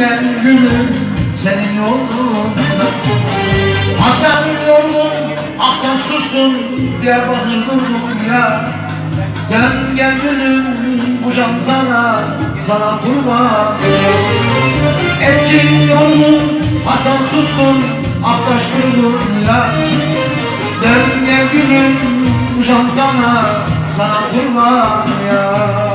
ben gülüm senin yolunda Hasan yorgun, aktan suskun Diyarbakır durdum ya. Dön gel gülüm bu can sana, sana kurban. Elçin yorgun, Hasan suskun Aktaş durdum ya. Dön gel gülüm bu can sana, sana kurban ya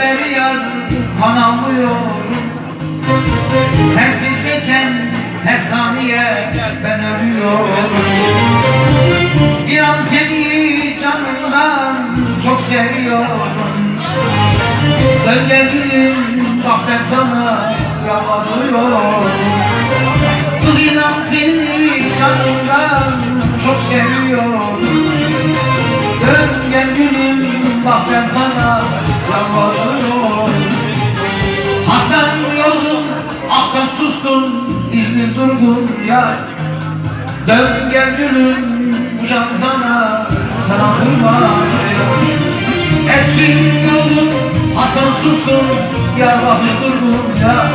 beri yar kanamıyorum Sensiz geçen her saniye ben ölüyorum. İnan seni canımdan çok seviyorum. Dön gel gülüm bak ben sana yalvarıyorum. Kız inan seni canımdan çok seviyorum. Dön gel gülüm bak ben sana Hasan yolum Aktan suskun İzmir durgun ya. Dön gel gülüm bu can sana Sana kurban. Elçin yolum Hasan suskun Diyarbakır durgun ya.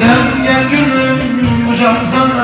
Dön gel gülüm bu can sana